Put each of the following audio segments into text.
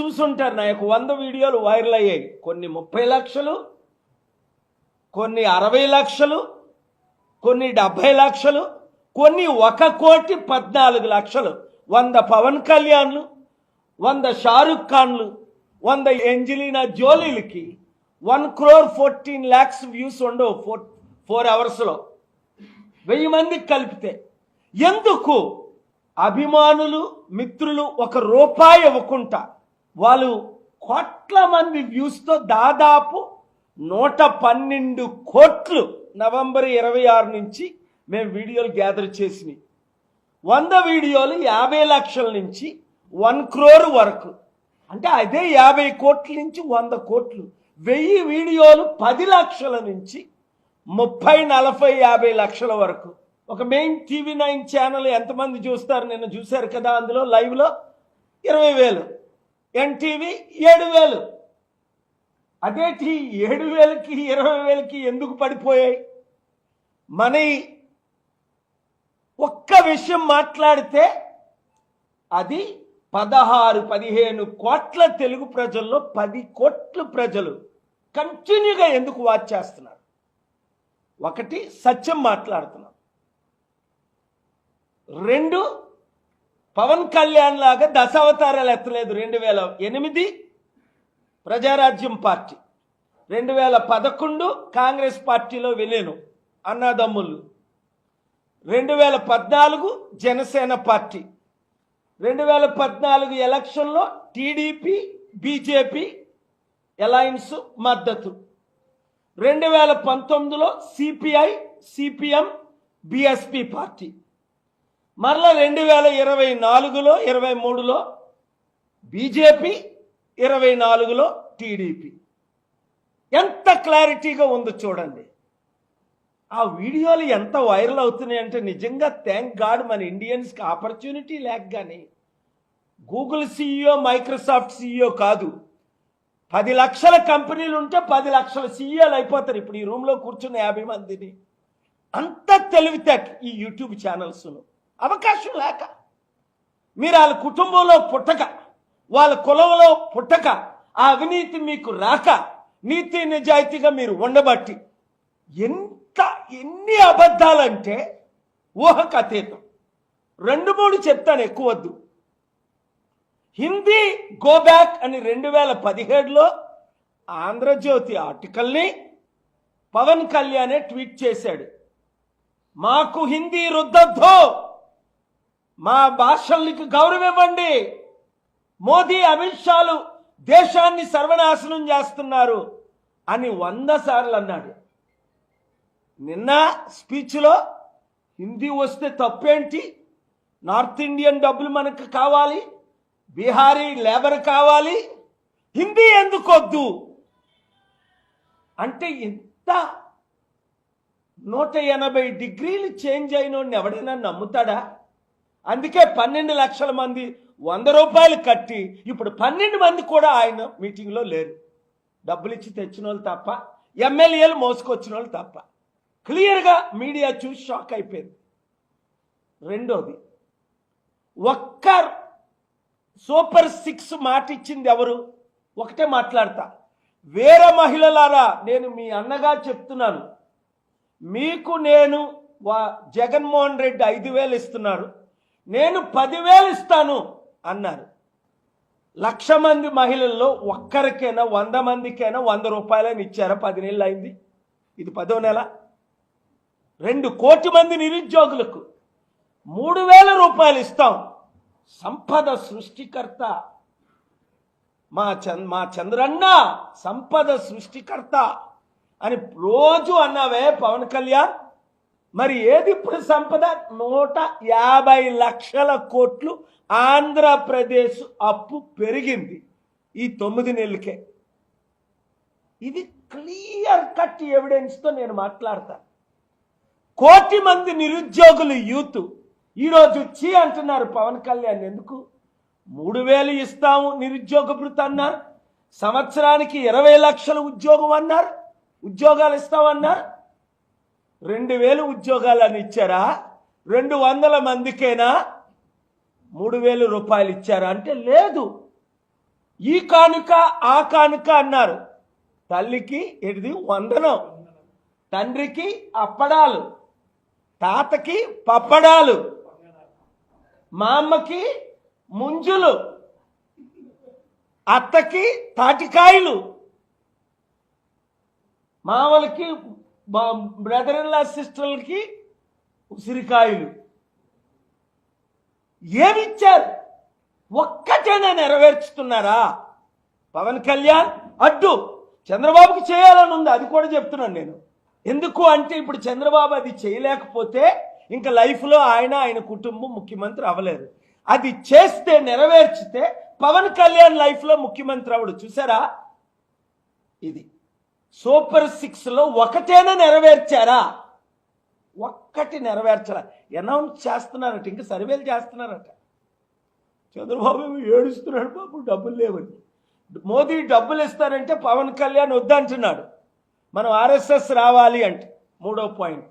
చూసుంటారు. నా యొక్క వంద వీడియోలు వైరల్ అయ్యాయి. కొన్ని ముప్పై లక్షలు కొన్ని అరవై లక్షలు కొన్ని డెబ్భై లక్షలు కొన్ని ఒక కోటి పద్నాలుగు లక్షలు. వంద పవన్ కళ్యాణ్లు వంద షారుఖ్ ఖాన్లు వంద Angelina జోలీలకి one crore fourteen lakhs views ఉండవు ఫోర్ ఫోర్ అవర్స్లో. వెయ్యి మందికి కలిపితే. ఎందుకు? అభిమానులు మిత్రులు ఒక రూపాయి ఇవ్వకుండా. వాళ్ళు కోట్ల మంది వ్యూస్తో దాదాపు నూట పన్నెండు కోట్లు నవంబర్ ఇరవై ఆరు నుంచి మేము వీడియోలు గ్యాదర్ చేసినాయి. వంద వీడియోలు యాభై లక్షల నుంచి వన్ క్రోర్ వరకు. అంటే అదే యాభై కోట్ల నుంచి వంద కోట్లు. వెయ్యి వీడియోలు పది లక్షల నుంచి ముప్పై నలభై యాభై లక్షల వరకు. ఒక మెయిన్ టీవీ నైన్ ఛానల్ ఎంతమంది చూస్తారు? నిన్న చూశారు కదా అందులో లైవ్లో ఇరవై వేలు. ఎన్టీవీ ఏడు వేలు అదేటి ఏడు వేలకి ఇరవై వేలకి ఎందుకు పడిపోయాయి? మన ఒక్క విషయం మాట్లాడితే అది పదహారు పదిహేను కోట్ల తెలుగు ప్రజల్లో పది కోట్ల ప్రజలు కంటిన్యూగా ఎందుకు వాచ్ చేస్తున్నారు? ఒకటి సత్యం మాట్లాడుతున్నాం. రెండు పవన్ కళ్యాణ్ లాగా దశావతారాలు ఎత్తలేదు రెండు వేల ఎనిమిది ప్రజారాజ్యం పార్టీ. రెండు వేల పదకొండు కాంగ్రెస్ పార్టీలో విలీనం. అన్నాదమ్ములు రెండు వేల పద్నాలుగు జనసేన పార్టీ. రెండు వేల పద్నాలుగు ఎలక్షన్లో టీడీపీ బీజేపీ అలయన్స్ మద్దతు. రెండు వేల పంతొమ్మిదిలో సిపిఐ సిపిఎం బిఎస్పి పార్టీ. మరలా రెండు వేల ఇరవై నాలుగులో ఇరవై మూడులో బీజేపీ ఇరవై నాలుగులో టీడీపీ. ఎంత క్లారిటీగా ఉందో చూడండి. ఆ వీడియోలు ఎంత వైరల్ అవుతున్నాయి అంటే నిజంగా థ్యాంక్ గాడ్ మన ఇండియన్స్కి ఆపర్చునిటీ లేక కానీ గూగుల్ సీఈఓ మైక్రోసాఫ్ట్ సీఈఓ కాదు. పది లక్షల కంపెనీలు ఉంటే పది లక్షల సీఈఓలు అయిపోతారు ఇప్పుడు ఈ రూమ్లో కూర్చున్న యాభై మందిని. అంత తెలివితేట ఈ యూట్యూబ్ ఛానల్స్లో అవకాశం లేక మీరు వాళ్ళ కుటుంబంలో పుట్టక వాళ్ళ కులంలో పుట్టక ఆ అవినీతి మీకు రాక నీతి నిజాయితీగా మీరు ఉండబట్టి ఎంత ఎన్ని అబద్ధాలంటే ఊహకు అతీతం రెండు మూడు చెప్తాను ఎక్కువ వద్దు. హిందీ గో బ్యాక్ అని రెండు వేల పదిహేడులో ఆంధ్రజ్యోతి ఆర్టికల్ని పవన్ కళ్యాణే ట్వీట్ చేశాడు. మాకు హిందీ రుద్దద్దు! మా భాషలకు గౌరవం ఇవ్వండి. మోదీ అమిత్ షాలు దేశాన్ని సర్వనాశనం చేస్తున్నారు అని వంద సార్లు అన్నాడు. నిన్న స్పీచ్లో హిందీ వస్తే తప్పేంటి? నార్త్ ఇండియన్ డబ్బులు మనకు కావాలి బీహారీ లేబర్ కావాలి హిందీ ఎందుకు వద్దు? అంటే ఇంత నూట ఎనభై డిగ్రీలు చేంజ్ అయినోడిని ఎవడైనా నమ్ముతాడా? అందుకే పన్నెండు లక్షల మంది వంద రూపాయలు కట్టి ఇప్పుడు పన్నెండు మంది కూడా ఆయన మీటింగ్లో లేరు. డబ్బులు ఇచ్చి తెచ్చిన వాళ్ళు తప్ప ఎమ్మెల్యేలు మోసుకొచ్చిన వాళ్ళు తప్ప. క్లియర్గా మీడియా చూసి షాక్ అయిపోయింది. రెండోది ఒక్క సూపర్ సిక్స్ మాట ఇచ్చింది ఎవరు? ఒకటే మాట్లాడతా. వేరే మహిళలారా నేను మీ అన్నగా చెప్తున్నాను. మీకు నేను వా జగన్మోహన్ రెడ్డి ఐదు వేలు ఇస్తున్నారు నేను పదివేలు ఇస్తాను అన్నారు. లక్ష మంది మహిళల్లో ఒక్కరికైనా వంద మందికైనా వంద రూపాయలని ఇచ్చారా? పది నెలలు అయింది. ఇది పదో నెల. రెండు కోటి మంది నిరుద్యోగులకు మూడు వేల రూపాయలు ఇస్తాం. సంపద సృష్టికర్త. మా చంద్ మా చంద్రన్న సంపద సృష్టికర్త అని రోజు అన్నావే పవన్ కళ్యాణ్. మరి ఏది ఇప్పుడు సంపద? నూట యాభై లక్షల కోట్లు ఆంధ్రప్రదేశ్ అప్పు పెరిగింది ఈ తొమ్మిది నెలలకే. ఇది క్లియర్ కట్ ఎవిడెన్స్తో నేను మాట్లాడతాను కోటి మంది నిరుద్యోగులు యూత్ ఈరోజు వచ్చి అంటున్నారు పవన్ కళ్యాణ్ ఎందుకు? మూడు వేలు ఇస్తాము నిరుద్యోగ భృతి అన్నారు. సంవత్సరానికి ఇరవై లక్షల ఉద్యోగం అన్నారు. ఉద్యోగాలు ఇస్తామన్నారు. రెండు వేలు ఉద్యోగాలు అని ఇచ్చారా? రెండు వందల మందికైనా? మూడు వేలు రూపాయలు ఇచ్చారా? అంటే లేదు. ఈ కానుక ఆ కానుక అన్నారు. తల్లికి ఇది వందనం. తండ్రికి అప్పడాలు. తాతకి పప్పడాలు. మా అమ్మకి ముంజులు. అత్తకి తాటికాయలు. మామలకి బ్రదర్ ఇన్ లా సిస్టర్లకి ఉసిరికాయలు. ఏమిచ్చారు? ఒక్కటేనా నెరవేర్చుతున్నారా? పవన్ కళ్యాణ్ అడ్డు. చంద్రబాబుకి చేయాలని ఉంది అది కూడా చెప్తున్నాను నేను. ఎందుకు అంటే ఇప్పుడు చంద్రబాబు అది చేయలేకపోతే ఇంకా లైఫ్లో ఆయన ఆయన కుటుంబం ముఖ్యమంత్రి అవ్వలేరు. అది చేస్తే నెరవేర్చితే పవన్ కళ్యాణ్ లైఫ్లో ముఖ్యమంత్రి అవడు చూసారా? ఇది. సూపర్ సిక్స్లో ఒకటేనా నెరవేర్చారా? ఒక్కటి నెరవేర్చరా అనౌన్స్ చేస్తున్నారట ఇంకా సర్వేలు చేస్తున్నారట. చంద్రబాబు ఏడుస్తున్నాడు బాబు డబ్బులు లేవని మోదీ డబ్బులు ఇస్తారంటే పవన్ కళ్యాణ్ వద్దంటున్నాడు. మనం ఆర్ఎస్ఎస్ రావాలి అంటే మూడో పాయింట్.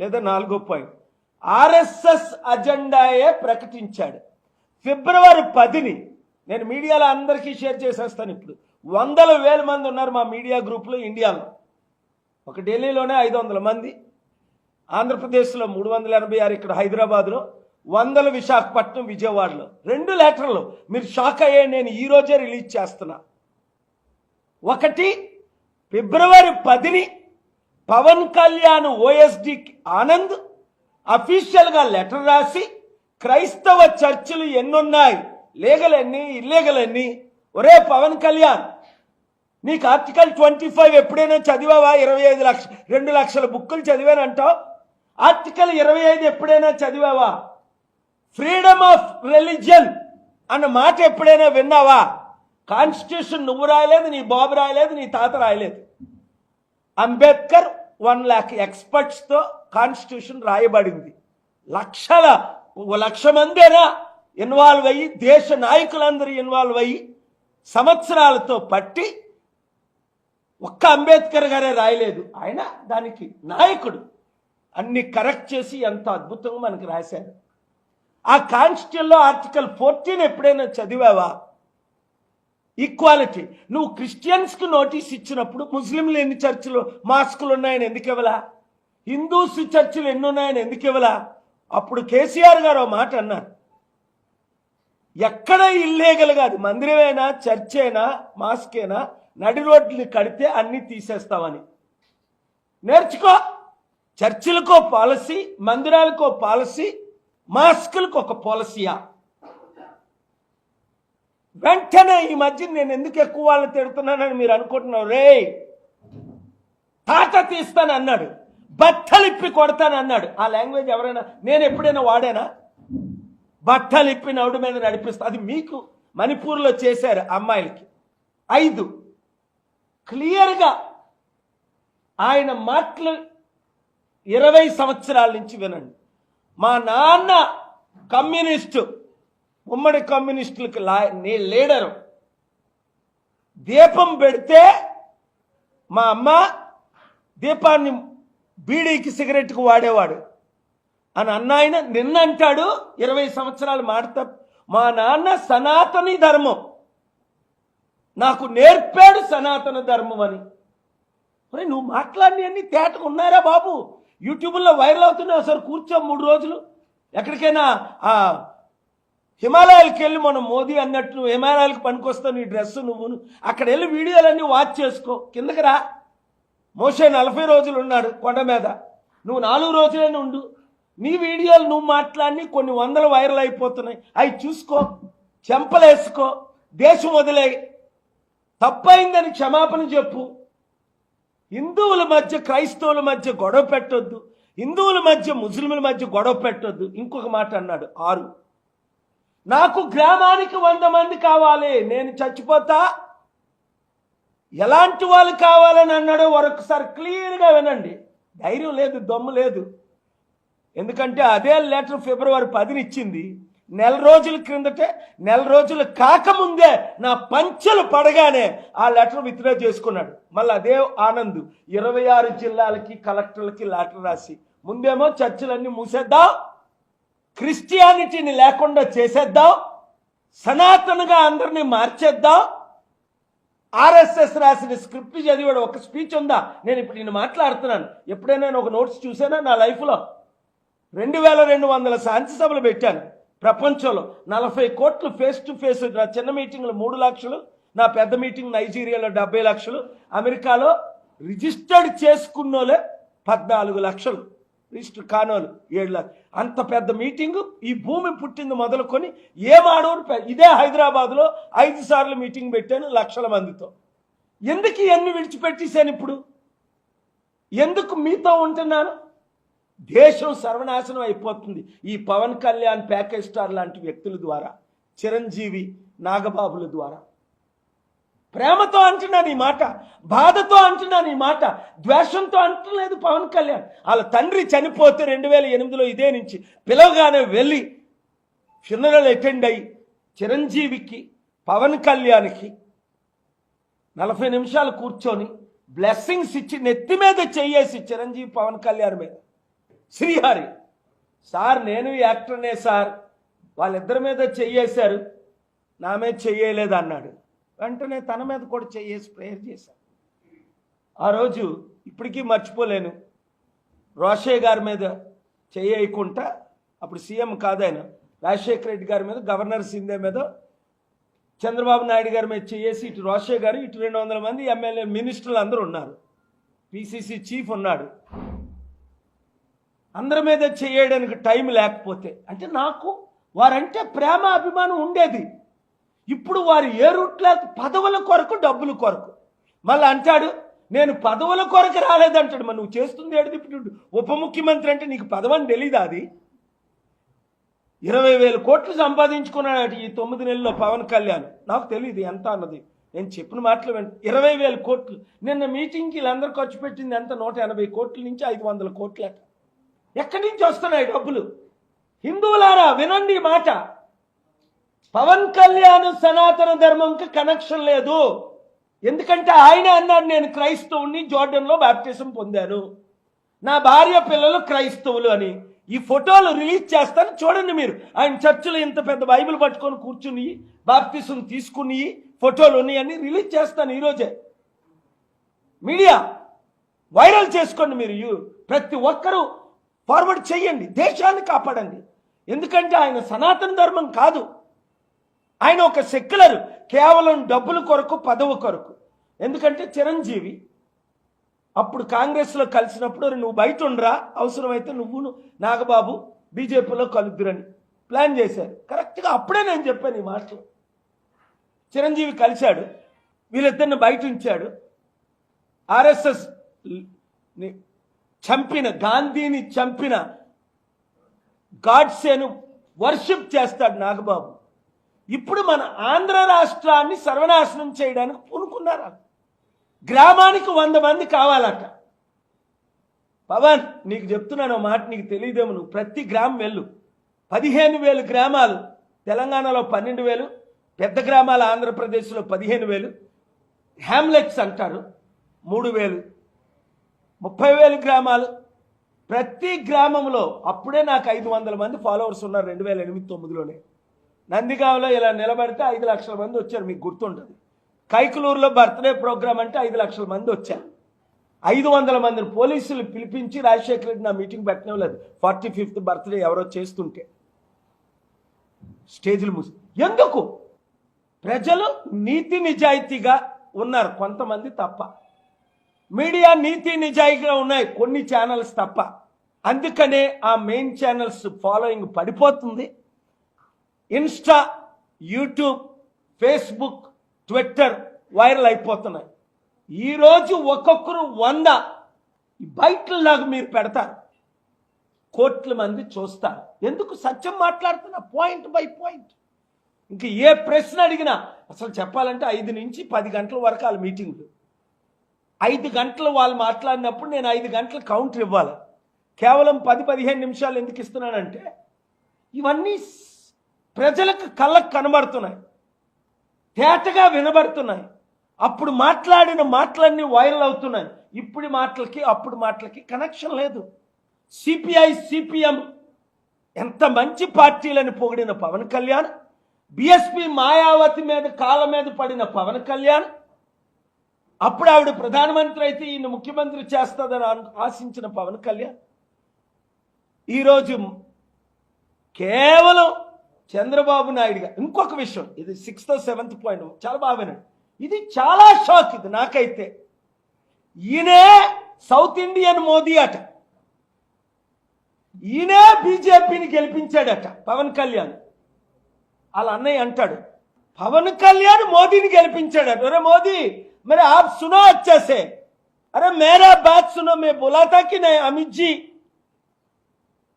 లేదా నాలుగో పాయింట్. ఆర్ఎస్ఎస్ అజెండాయే ప్రకటించాడు. ఫిబ్రవరి పదిని నేను మీడియాలో అందరికీ షేర్ చేసేస్తాను ఇప్పుడు. వందల వేల మంది ఉన్నారు మా మీడియా గ్రూప్లో ఇండియాలో. ఒక ఢిల్లీలోనే ఐదు వందల మంది ఆంధ్రప్రదేశ్లో మూడు వందల ఎనభై ఆరు ఇక్కడ హైదరాబాద్లో వందల విశాఖపట్నం విజయవాడలో. రెండు లెటర్లు మీరు షాక్ అయ్యే నేను ఈరోజే రిలీజ్ చేస్తున్నా. ఒకటి ఫిబ్రవరి పదిని పవన్ కళ్యాణ్ ఓఎస్డి ఆనంద్ అఫీషియల్గా లెటర్ రాసి క్రైస్తవ చర్చిలు ఎన్నున్నాయి? లీగల్ ఎన్ని? ఇల్లీగల్ ఎన్ని? ఒరే పవన్ కళ్యాణ్ నీకు ఆర్టికల్ ట్వంటీ ఫైవ్ ఎప్పుడైనా చదివావా? ఇరవై ఐదు లక్ష రెండు లక్షల బుక్కులు చదివానంటావు? ఆర్టికల్ ఇరవై ఐదు ఎప్పుడైనా చదివావా? ఫ్రీడమ్ ఆఫ్ రిలీజియన్ అన్న మాట ఎప్పుడైనా విన్నావా? కాన్స్టిట్యూషన్ నువ్వు రాయలేదు నీ బాబు రాయలేదు నీ తాత రాయలేదు. అంబేద్కర్ వన్ ల్యాక్ ఎక్స్పర్ట్స్తో కాన్స్టిట్యూషన్ రాయబడింది. లక్షల ఓ లక్ష మందేనా? ఇన్వాల్వ్ అయ్యి దేశ నాయకులందరూ ఇన్వాల్వ్ అయ్యి సంవత్సరాలతో పట్టి ఒక్క అంబేద్కర్ గారే రాయలేదు. ఆయన దానికి నాయకుడు. అన్ని కరెక్ట్ చేసి ఎంత అద్భుతంగా మనకు రాశారు. ఆ కాన్స్టిట్యూన్లో ఆర్టికల్ ఫోర్టీన్ ఎప్పుడైనా చదివావా? ఈక్వాలిటీ. నువ్వు క్రిస్టియన్స్కి నోటీస్ ఇచ్చినప్పుడు ముస్లింలు ఎన్ని చర్చిలు మాస్కులు ఉన్నాయని ఎందుకు ఇవ్వలా? హిందూస్ చర్చిలు ఎన్ని ఉన్నాయని ఎందుకు ఇవ్వలా? అప్పుడు కేసీఆర్ గారు మాట అన్నారు. ఎక్కడ ఇల్లీగల్ కాదు. మందిరమైనా చర్చైనా మాస్కేనా నడి రోడ్లు కడితే అన్నీ తీసేస్తామని. నేర్చుకో. చర్చిలకో పాలసీ మందిరాలకో పాలసీ మాస్కులకు ఒక పాలసీయా. వెంటనే ఈ మధ్య నేను ఎందుకు ఎక్కువ వాళ్ళని తిడుతున్నానని మీరు అనుకుంటున్నారు రే తాట తీస్తాను అన్నాడు బట్టలు ఇప్పి కొడతాను అన్నాడు ఆ లాంగ్వేజ్ ఎవరైనా నేను ఎప్పుడైనా వాడానా? బట్టలు ఇప్పి నవ్వుడు మీద నడిపిస్తా. అది మీకు మణిపూర్లో చేశారు అమ్మాయిలకి. ఐదు. క్లియర్గా ఆయన మాటలు ఇరవై సంవత్సరాల నుంచి వినండి. మా నాన్న కమ్యూనిస్టు ఉమ్మడి కమ్యూనిస్టులకు లా నీ లీడరు. దీపం పెడితే మా అమ్మ దీపాన్ని బీడీకి సిగరెట్కి వాడేవాడు. అని అన్నాయన నిన్న అంటాడు ఇరవై సంవత్సరాలు మాడతా మా నాన్న సనాతని ధర్మం. నాకు నేర్పాడు సనాతన ధర్మం అని. మరి నువ్వు మాట్లాడినవన్నీ తేటగా ఉన్నారా బాబు? యూట్యూబ్లో వైరల్ అవుతున్నావు సార్ కూర్చో మూడు రోజులు. ఎక్కడికైనా ఆ హిమాలయాలకు వెళ్ళి మనం మోదీ అన్నట్టు నువ్వు హిమాలయాలకు పనికొస్తావు నీ డ్రెస్ నువ్వు అక్కడ వెళ్ళి వీడియోలన్నీ వాచ్ చేసుకో. కిందకి రా. మోసే నలభై రోజులు ఉన్నాడు కొండ మీద. నువ్వు నాలుగు రోజులైనా ఉండు. నీ వీడియోలు నువ్వు మాట్లాడి కొన్ని వందలు వైరల్ అయిపోతున్నాయి. అవి చూసుకో చెంపలేసుకో దేశం వదిలే. తప్పైందని క్షమాపణ చెప్పు. హిందువుల మధ్య క్రైస్తవుల మధ్య గొడవ పెట్టొద్దు. హిందువుల మధ్య ముస్లింల మధ్య గొడవ పెట్టొద్దు. ఇంకొక మాట అన్నాడు ఆరు. నాకు గ్రామానికి వంద మంది కావాలి. నేను చచ్చిపోతా. ఎలాంటి వాళ్ళు కావాలని అన్నాడో మరొకసారి క్లియర్గా వినండి. ధైర్యం లేదు దమ్ము లేదు. ఎందుకంటే అదే లెటర్ ఫిబ్రవరి పదిని ఇచ్చింది. నెల రోజుల క్రిందటే నెల రోజులు కాకముందే నా పంచెలు పడగానే ఆ లెటర్ విత్డ్రా చేసుకున్నాడు. మళ్ళీ అదే ఆనంద్ ఇరవై ఆరు జిల్లాలకి కలెక్టర్లకి లెటర్ రాసి ముందేమో చర్చిలన్నీ మూసేద్దాం క్రిస్టియానిటీని లేకుండా చేసేద్దాం సనాతనగా అందరినీ మార్చేద్దాం. ఆర్ఎస్ఎస్ రాసిన స్క్రిప్ట్ చదివాడు ఒక స్పీచ్ ఉందా? నేను ఇప్పుడు నేను మాట్లాడుతున్నాను. ఎప్పుడైనా నేను ఒక నోట్స్ చూసానా నా లైఫ్లో? రెండు వేల రెండు వందల శాంతి సభలు పెట్టాను. ప్రపంచంలో నలభై కోట్లు ఫేస్ టు ఫేస్ నా చిన్న మీటింగ్లు మూడు లక్షలు నా పెద్ద మీటింగ్ నైజీరియాలో డెబ్బై లక్షలు అమెరికాలో రిజిస్టర్డ్ చేసుకున్నోలే పద్నాలుగు లక్షలు. రిజిస్టర్ కానోలు ఏడు లక్షలు అంత పెద్ద మీటింగు ఈ భూమి పుట్టింది మొదలుకొని ఏ మాడవరు ఇదే హైదరాబాద్లో ఐదు సార్లు మీటింగ్ పెట్టాను లక్షల మందితో. ఎందుకు ఇవన్నీ విడిచిపెట్టేశాను ఇప్పుడు? ఎందుకు మీతో ఉంటున్నాను? దేశం సర్వనాశనం అయిపోతుంది. ఈ పవన్ కళ్యాణ్ ప్యాకేజ్ స్టార్ లాంటి వ్యక్తుల ద్వారా చిరంజీవి నాగబాబుల ద్వారా. ప్రేమతో అంటున్నాను ఈ మాట బాధతో అంటున్నాను ఈ మాట ద్వేషంతో అంటలేదు పవన్ కళ్యాణ్. వాళ్ళ తండ్రి చనిపోతే రెండు వేల ఎనిమిదిలో ఇదే నుంచి పిలవగానే వెళ్ళి ఫినరల్ అటెండ్ అయ్యి చిరంజీవికి పవన్ కళ్యాణ్కి నలభై నిమిషాలు కూర్చొని బ్లెస్సింగ్స్ ఇచ్చి నెత్తి మీద చెయ్యేసి చిరంజీవి పవన్ కళ్యాణ్ మీద. శ్రీహరి. సార్ నేను యాక్టర్నే సార్. వాళ్ళిద్దరి మీద చెయ్యేశారు. నా మీద చెయ్యలేదు అన్నాడు. వెంటనే తన మీద కూడా చెయ్యేసి ప్రేయర్ చేశాను ఆ రోజు ఇప్పటికీ మర్చిపోలేను. రోషయ్య గారి మీద చెయ్యకుండా అప్పుడు సీఎం కాదాయన రాజశేఖర రెడ్డి గారి మీద గవర్నర్ సింధే మీద చంద్రబాబు నాయుడు గారి మీద చేసి ఇటు రోషయ్య గారు ఇటు రెండు వందల మంది ఎమ్మెల్యే మినిస్టర్లు అందరూ ఉన్నారు. పిసిసి చీఫ్ ఉన్నాడు. అందరి మీద చేయడానికి టైం లేకపోతే అంటే నాకు వారంటే ప్రేమ అభిమానం ఉండేది. ఇప్పుడు వారు ఏ రూట్లో పదవుల కొరకు డబ్బుల కొరకు. మళ్ళీ అంటాడు నేను పదవుల కొరకు రాలేదంటాడు మరి నువ్వు చేస్తుంది ఏడు ఇప్పుడు ఉప ముఖ్యమంత్రి అంటే నీకు పదవని తెలీదా అది? ఇరవై వేల కోట్లు సంపాదించుకున్నాడు ఈ తొమ్మిది నెలల్లో పవన్ కళ్యాణ్. నాకు తెలియదు ఎంత అన్నది. నేను చెప్పిన మాటలు వెంట ఇరవై వేల కోట్లు. నిన్న మీటింగ్కి వీళ్ళందరూ ఖర్చు పెట్టింది ఎంత? నూట ఎనభై కోట్ల నుంచి ఐదు వందల కోట్లట. ఎక్కడి నుంచి వస్తున్నాయి డబ్బులు? హిందువులారా వినండి మాట. పవన్ కళ్యాణ్ సనాతన ధర్మంకి కనెక్షన్ లేదు. ఎందుకంటే ఆయన అన్నాడు నేను క్రైస్తవుని జోర్డన్లో బ్యాప్టిజం పొందాను. నా భార్య పిల్లలు క్రైస్తవులు అని. ఈ ఫోటోలు రిలీజ్ చేస్తాను చూడండి మీరు. ఆయన చర్చిలో ఇంత పెద్ద బైబిల్ పట్టుకొని కూర్చుని బాప్తిసం తీసుకుని ఫోటోలు ఉన్నాయని రిలీజ్ చేస్తాను ఈరోజే మీడియా వైరల్ చేసుకోండి మీరు. ప్రతి ఒక్కరూ ఫార్వర్డ్ చేయండి దేశాన్ని కాపాడండి. ఎందుకంటే ఆయన సనాతన ధర్మం కాదు. ఆయన ఒక సెక్యులర్ కేవలం డబ్బుల కొరకు పదవు కొరకు. ఎందుకంటే చిరంజీవి అప్పుడు కాంగ్రెస్లో కలిసినప్పుడు నువ్వు బయట ఉండరా అవసరమైతే నువ్వు నాగబాబు బీజేపీలో కలుద్దురని ప్లాన్ చేశారు. కరెక్ట్గా అప్పుడే నేను చెప్పాను ఈ మాటలు. చిరంజీవి కలిశాడు వీళ్ళిద్దరిని బయట ఉంచాడు. ఆర్ఎస్ఎస్ని చంపిన గాంధీని చంపిన గాడ్సేను వర్షిప్ చేస్తాడు నాగబాబు. ఇప్పుడు మన ఆంధ్ర రాష్ట్రాన్ని సర్వనాశనం చేయడానికి పూనుకున్నారు? గ్రామానికి వంద మంది కావాలట. పవన్ నీకు చెప్తున్నాను మాట నీకు తెలియదేమో నువ్వు. ప్రతి గ్రామం వెళ్ళు. పదిహేను వేలు గ్రామాలు తెలంగాణలో పన్నెండు వేలు పెద్ద గ్రామాలు ఆంధ్రప్రదేశ్లో పదిహేను వేలు హ్యామ్లెట్స్ అంటారు మూడు వేలు. ముప్పై వేల గ్రామాలు. ప్రతి గ్రామంలో అప్పుడే నాకు ఐదు వందల మంది ఫాలోవర్స్ ఉన్నారు రెండు వేల ఎనిమిది తొమ్మిదిలోనే. నందిగాంలో ఇలా నిలబడితే ఐదు లక్షల మంది వచ్చారు మీకు గుర్తుంటుంది. కైకులూరులో బర్త్డే ప్రోగ్రామ్ అంటే ఐదు లక్షల మంది వచ్చారు. ఐదు వందల మందిని పోలీసులు పిలిపించి రాజశేఖర రెడ్డి నా మీటింగ్ పెట్టనివ్వలేదు. ఫార్టీ ఫిఫ్త్ బర్త్డే ఎవరో చేస్తుంటే. స్టేజ్లు మూసి. ఎందుకు? ప్రజలు నీతి నిజాయితీగా ఉన్నారు కొంతమంది తప్ప. మీడియా నీతి నిజాయితీగా ఉన్నాయి. కొన్ని ఛానల్స్ తప్ప. అందుకనే ఆ మెయిన్ ఛానల్స్ ఫాలోయింగ్ పడిపోతుంది. Insta YouTube Facebook Twitter viral అయిపోతున్నాయి. ఈరోజు ఒక్కొక్కరు వంద బయటలాగా మీరు పెడతారు. కోట్ల మంది చూస్తారు. ఎందుకు సత్యం మాట్లాడుతున్నా? పాయింట్ బై పాయింట్ ఇంక ఏ ప్రశ్న అడిగినా అసలు చెప్పాలంటే ఐదు నుంచి పది గంటల వరకు వాళ్ళ మీటింగ్లు ఐదు గంటలు వాళ్ళు మాట్లాడినప్పుడు నేను ఐదు గంటలు కౌంటర్ ఇవ్వాలి. కేవలం పది పదిహేను నిమిషాలు ఎందుకు ఇస్తున్నానంటే ఇవన్నీ ప్రజలకు కళ్ళకు కనబడుతున్నాయి. తేటగా వినబడుతున్నాయి. అప్పుడు మాట్లాడిన మాటలన్నీ వైరల్ అవుతున్నాయి. ఇప్పుడు మాటలకి అప్పుడు మాటలకి కనెక్షన్ లేదు. సిపిఐ సిపిఎం ఎంత మంచి పార్టీలను పొగిడిన పవన్ కళ్యాణ్ బిఎస్పి మాయావతి మీద కాళ్ళ మీద పడిన పవన్ కళ్యాణ్ అప్పుడు ఆవిడ ప్రధానమంత్రి అయితే ఈయన ముఖ్యమంత్రి చేస్తుందని ఆశించిన పవన్ కళ్యాణ్. ఈరోజు కేవలం చంద్రబాబు నాయుడుగా ఇంకొక విషయం ఇది సిక్స్త్ సెవెంత్ పాయింట్ చాలా బాగా ఇది చాలా షాక్ ఇది నాకైతే. ఈయనే సౌత్ ఇండియన్ మోదీ అట. ఈయనే బీజేపీని గెలిపించాడట పవన్ కళ్యాణ్. వాళ్ళ అన్నయ్య అంటాడు పవన్ కళ్యాణ్ మోదీని గెలిపించాడట. అరే మోదీ मैंने आप सुनो अच्छे से। अरे मेरा बात सुनो, मैं बोला था कि नहीं, अमित जी?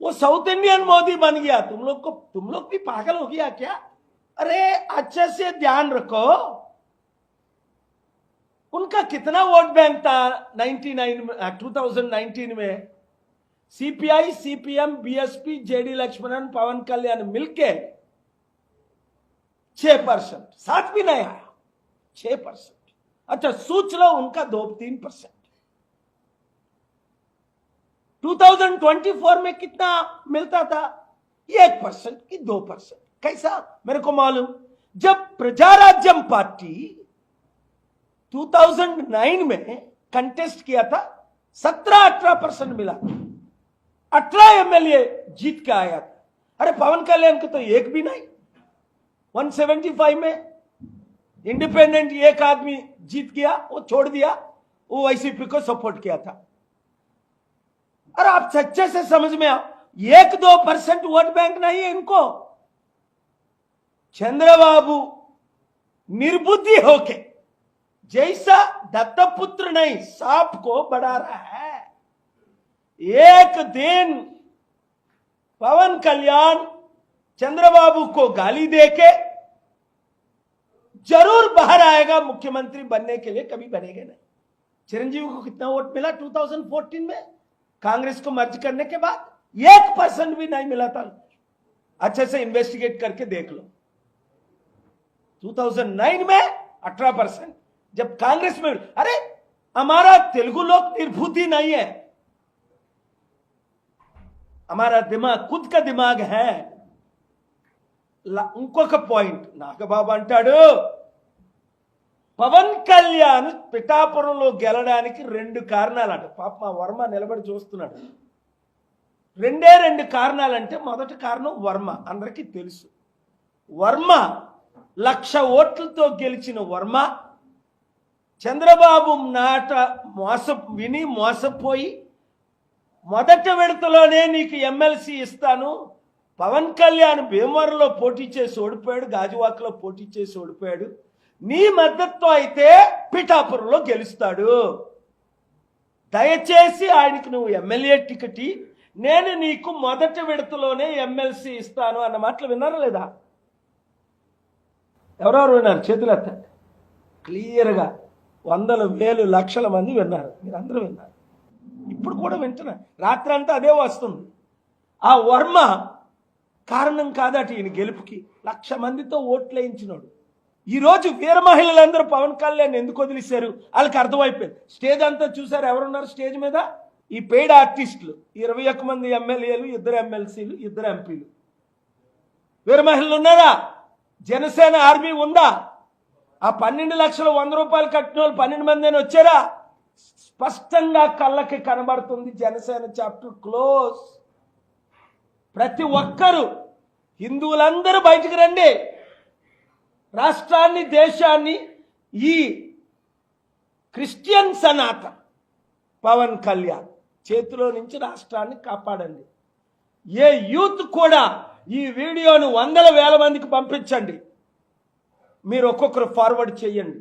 वो साउथ इंडियन मोदी बन गया। तुम लोग को, तुम लोग भी पागल हो गया क्या? अरे अच्छे से ध्यान रखो। उनका कितना वोट बैंक था 99 2019 में CPI CPM BSP JD Lakshmanan Pawan Kalyan मिलके छह परसेंट। साथ भी नहीं आया। छह परसेंट। अच्छा सोच लो उनका दो, तीन परसेंट 2024 में कितना मिलता था? एक परसेंट की दो परसेंट कैसा? मेरे को मालूम। जब प्रजाराज्यम पार्टी 2009 में कंटेस्ट किया था 17-18 परसेंट मिला अठारह एमएलए जीत के आया था। अरे, पवन कल्याण को तो एक भी नहीं। 175 में इंडिपेंडेंट एक आदमी जीत गया, वो छोड़ दिया, वो वाईसीपी को सपोर्ट किया था। अरे आप सच्चे से समझ में आओ, एक दो परसेंट वोट बैंक नहीं है इनको। चंद्रबाबू निर्बुद्धि होके, जैसा दत्तपुत्र नहीं, सांप को बढ़ा रहा है। एक दिन पवन कल्याण चंद्रबाबू को गाली देके जरूर बाहर आएगा मुख्यमंत्री बनने के लिए कभी बनेगा नहीं चिरंजीवी को कितना वोट मिला 2014 में कांग्रेस को मर्ज करने के बाद एक परसेंट भी नहीं मिला था अच्छे से इन्वेस्टिगेट करके देख लो 2009 में 18 परसेंट जब कांग्रेस में अरे हमारा तेलुगु लोग निर्भूति नहीं है हमारा दिमाग खुद का दिमाग है ల- ఇంకొక పాయింట్ నాగబాబు అంటాడు పవన్ కళ్యాణ్ పిఠాపురంలో గెలడానికి రెండు కారణాలంట. పాప మా వర్మ నిలబడి చూస్తున్నాడు. రెండే రెండు కారణాలంటే మొదటి కారణం వర్మ. అందరికీ తెలుసు. వర్మ లక్ష ఓట్లతో గెలిచిన వర్మ చంద్రబాబు నాట మోస విని మోసపోయి మొదటి విడతలోనే నీకు ఎమ్మెల్సీ ఇస్తాను. పవన్ కళ్యాణ్ భీమవరంలో పోటీ చేసి ఓడిపోయాడు. గాజువాకలో పోటీ చేసి ఓడిపోయాడు. నీ మద్దతు అయితే పిఠాపురంలో గెలుస్తాడు. దయచేసి ఆయనకు నువ్వు ఎమ్మెల్యే టికెట్ నేను నీకు మొదటి విడతలోనే ఎమ్మెల్సీ ఇస్తాను అన్న మాటలు విన్నారా లేదా? ఎవరెవరు విన్నారు? చేతులు ఎత్తండి క్లియర్గా వందల వేలు లక్షల మంది విన్నారు. మీరు అందరూ విన్నారు. ఇప్పుడు కూడా వింటున్నా. రాత్రంతా అదే వస్తుంది. ఆ వర్మ కారణం కాదట ఈయన గెలుపుకి. లక్ష మందితో ఓట్లేయించినాడు. ఈరోజు వీర మహిళలందరూ పవన్ కళ్యాణ్ ఎందుకు వదిలేశారు? వాళ్ళకి అర్థమైపోయింది. స్టేజ్ అంతా చూసారు ఎవరున్నారు స్టేజ్ మీద? ఈ పెయిడ్ ఆర్టిస్టులు. ఇరవై ఒక్క మంది ఎమ్మెల్యేలు ఇద్దరు ఎమ్మెల్సీలు ఇద్దరు ఎంపీలు. వీర మహిళలు ఉన్నారా? జనసేన ఆర్మీ ఉందా? ఆ పన్నెండు లక్షల వంద రూపాయలు కట్టిన వాళ్ళు పన్నెండు మంది అని వచ్చారా? స్పష్టంగా కళ్ళకి కనబడుతుంది జనసేన చాప్టర్ క్లోజ్. ప్రతి ఒక్కరూ హిందువులందరూ బయటికి రండి. రాష్ట్రాన్ని దేశాన్ని ఈ క్రిస్టియన్ సనాత పవన్ కళ్యాణ్ చేతిలో నుంచి రాష్ట్రాన్ని కాపాడండి. ఏ యూత్ కూడా ఈ వీడియోను వందల వేల మందికి పంపించండి. మీరు ఒక్కొక్కరు ఫార్వర్డ్ చేయండి.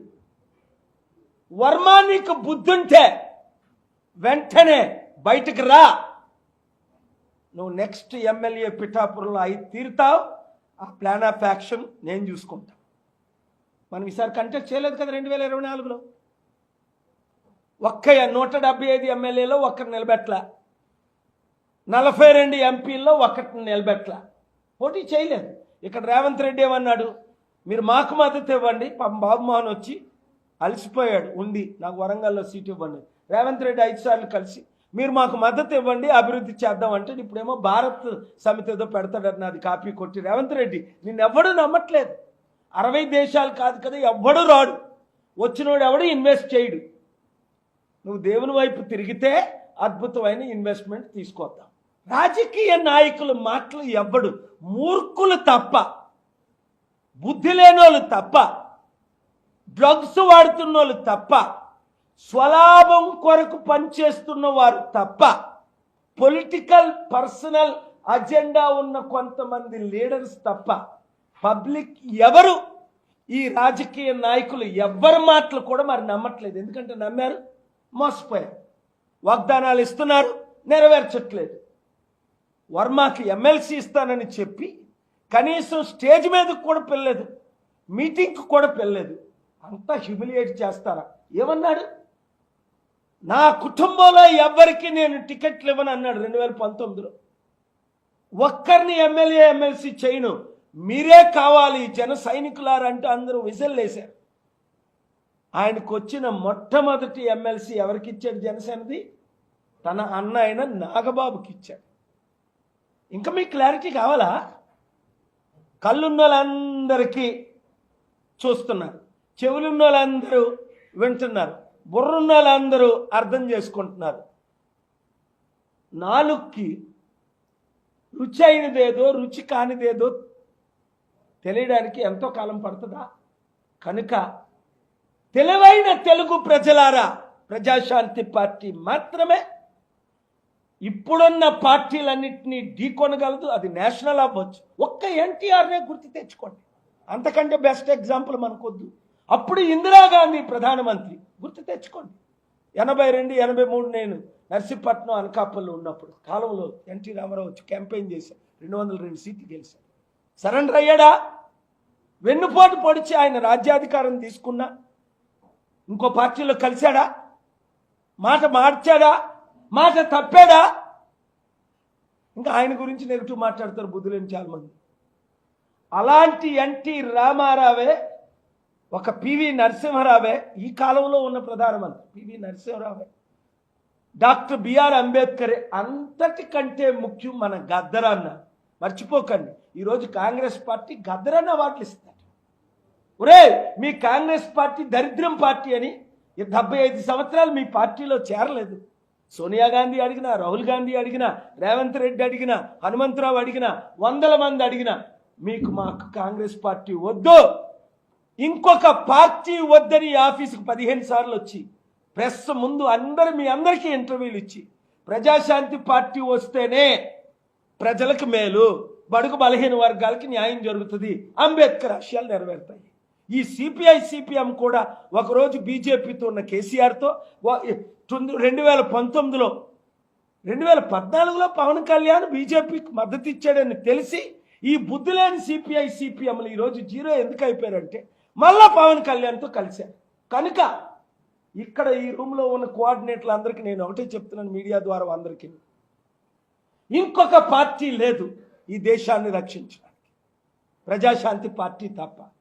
వర్మ నీకు బుద్ధుంటే వెంటనే బయటకు రా. నువ్వు నెక్స్ట్ ఎమ్మెల్యే పిఠాపురంలో అయి తీరుతావు. ఆ ప్లాన్ ఆఫ్ యాక్షన్ నేను చూసుకుంటా. మనం ఈసారి కంటెస్ట్ చేయలేదు కదా రెండు వేల ఇరవై నాలుగులో? ఒక్క నూట డెబ్బై ఐదు ఎమ్మెల్యేలో ఒక్కరు నిలబెట్టలా. నలభై రెండు ఎంపీల్లో ఒక్కటిని నిలబెట్టలా. పోటీ చేయలేదు. ఇక్కడ రేవంత్ రెడ్డి ఏమన్నాడు? మీరు మాకు మద్దతు ఇవ్వండి. పాపం బాబు మోహన్ వచ్చి అలసిపోయాడు ఉండి. నాకు వరంగల్లో సీట్ ఇవ్వండి. రేవంత్ రెడ్డి ఐదు సార్లు కలిసి మీరు మాకు మద్దతు ఇవ్వండి అభివృద్ధి చేద్దాం అంటే ఇప్పుడేమో భారత్ సమితి ఏదో పెడతాడని అది కాపీ కొట్టి. రేవంత్ రెడ్డి నిన్నెవ్వడూ నమ్మట్లేదు. అరవై దేశాలు కాదు కదా ఎవ్వడు రాడు. వచ్చినోడు ఎవడు ఇన్వెస్ట్ చేయడు. నువ్వు దేవుని వైపు తిరిగితే అద్భుతమైన ఇన్వెస్ట్మెంట్ తీసుకొద్దాం రాజకీయ నాయకుల మాటలు ఎవ్వడు మూర్ఖులు తప్ప బుద్ధి లేనోళ్ళు తప్ప డ్రగ్స్ వాడుతున్న వాళ్ళు తప్ప స్వలాభం కొరకు పనిచేస్తున్న వారు తప్ప పొలిటికల్ పర్సనల్ అజెండా ఉన్న కొంతమంది లీడర్స్ తప్ప పబ్లిక్ ఎవరు? ఈ రాజకీయ నాయకులు ఎవ్వరి మాటలు కూడా మరి నమ్మట్లేదు. ఎందుకంటే నమ్మారు? మోసపోయారు. వాగ్దానాలు ఇస్తున్నారు నెరవేర్చట్లేదు. వర్మకి ఎమ్మెల్సీ ఇస్తానని చెప్పి కనీసం స్టేజ్ మీదకు కూడా పిల్లలేదు. మీటింగ్కి కూడా పెళ్ళలేదు అంతా హ్యూమిలియేట్ చేస్తారా? ఏమన్నాడు? నా కుటుంబంలో ఎవ్వరికి నేను టికెట్లు ఇవ్వను అన్నాడు రెండు వేల పంతొమ్మిదిలో. ఒక్కరిని ఎమ్మెల్యే ఎమ్మెల్సీ చేయను. మీరే కావాలి జన సైనికులారంటూ అందరూ విసిల్లేశారు ఆయనకు వచ్చిన మొట్టమొదటి ఎమ్మెల్సీ ఎవరికి ఇచ్చాడు జనసేనది? తన అన్న అయిన నాగబాబుకి ఇచ్చాడు ఇంకా మీకు క్లారిటీ కావాలా? కళ్ళున్న వాళ్ళందరికీ చూస్తున్నారు చెవులున్న వాళ్ళందరూ వింటున్నారు బుర్రున్న వాళ్ళందరూ అర్థం చేసుకుంటున్నారు. నాలుగుకి రుచి అయినదేదో రుచి కానిదేదో తెలియడానికి ఎంతో కాలం పడుతుందా? కనుక తెలివైన తెలుగు ప్రజలారా ప్రజాశాంతి పార్టీ మాత్రమే ఇప్పుడున్న పార్టీలన్నింటినీ ఢీకొనగలదు అది నేషనల్ అవ్వచ్చు. ఒక్క ఎన్టీఆర్నే గుర్తు తెచ్చుకోండి. అంతకంటే బెస్ట్ ఎగ్జాంపుల్ మనకొద్దు. అప్పుడు ఇందిరాగాంధీ ప్రధానమంత్రి గుర్తు తెచ్చుకోండి. ఎనభై రెండు ఎనభై మూడు నేను నర్సీపట్నం అనకాపల్లి ఉన్నప్పుడు కాలంలో ఎన్టీ రామారావు వచ్చి క్యాంపెయిన్ చేశారు. రెండు వందల రెండు సీట్లు గెలిచారు. సరెండర్ అయ్యాడా? వెన్నుపోటు పొడిచి ఆయన రాజ్యాధికారం తీసుకున్నా. ఇంకో పార్టీలో కలిశాడా? మాట మార్చాడా? మాట తప్పాడా? ఇంకా ఆయన గురించి నెగిటివ్ మాట్లాడతారు బుద్ధులేని చాలా మంది అలాంటి ఎన్టీ రామారావే ఒక పివి నరసింహరావే ఈ కాలంలో ఉన్న ప్రధానమంత్రి పివి నరసింహరావే డాక్టర్ బిఆర్ అంబేద్కర్ అంతటికంటే ముఖ్యం మన గద్దరాన్న. మర్చిపోకండి. ఈరోజు కాంగ్రెస్ పార్టీ గద్దరన్న అవార్డులు ఇస్తారు ఒరే మీ కాంగ్రెస్ పార్టీ దరిద్రం పార్టీ అని డెబ్బై ఐదు సంవత్సరాలు మీ పార్టీలో చేరలేదు. సోనియా గాంధీ అడిగినా రాహుల్ గాంధీ అడిగినా రేవంత్ రెడ్డి అడిగినా హనుమంతరావు అడిగినా వందల మంది అడిగినా మీకు మాకు కాంగ్రెస్ పార్టీ వద్దు. ఇంకొక పార్టీ వద్దని ఈ ఆఫీసుకు పదిహేను సార్లు వచ్చి ప్రెస్ ముందు అందరు మీ అందరికీ ఇంటర్వ్యూలు ఇచ్చి ప్రజాశాంతి పార్టీ వస్తేనే ప్రజలకు మేలు. బడుగు బలహీన వర్గాలకి న్యాయం జరుగుతుంది. అంబేద్కర్ ఆశయాలు నెరవేరుతాయి. ఈ సిపిఐ సిపిఎం కూడా ఒకరోజు బీజేపీతో ఉన్న కేసీఆర్తో రెండు వేల పంతొమ్మిదిలో రెండు వేల పద్నాలుగులో పవన్ కళ్యాణ్ బీజేపీకి మద్దతు ఇచ్చాడని తెలిసి ఈ బుద్ధి లేని సిపిఐ సిపిఎంలు ఈరోజు జీరో ఎందుకు అయిపోయారంటే మళ్ళా పవన్ కళ్యాణ్తో కలిశారు. కనుక ఇక్కడ ఈ రూమ్లో ఉన్న కోఆర్డినేటర్లు అందరికీ నేను ఒకటే చెప్తున్నాను మీడియా ద్వారా అందరికీ. ఇంకొక పార్టీ లేదు. ఈ దేశాన్ని రక్షించడానికి. ప్రజాశాంతి పార్టీ తప్ప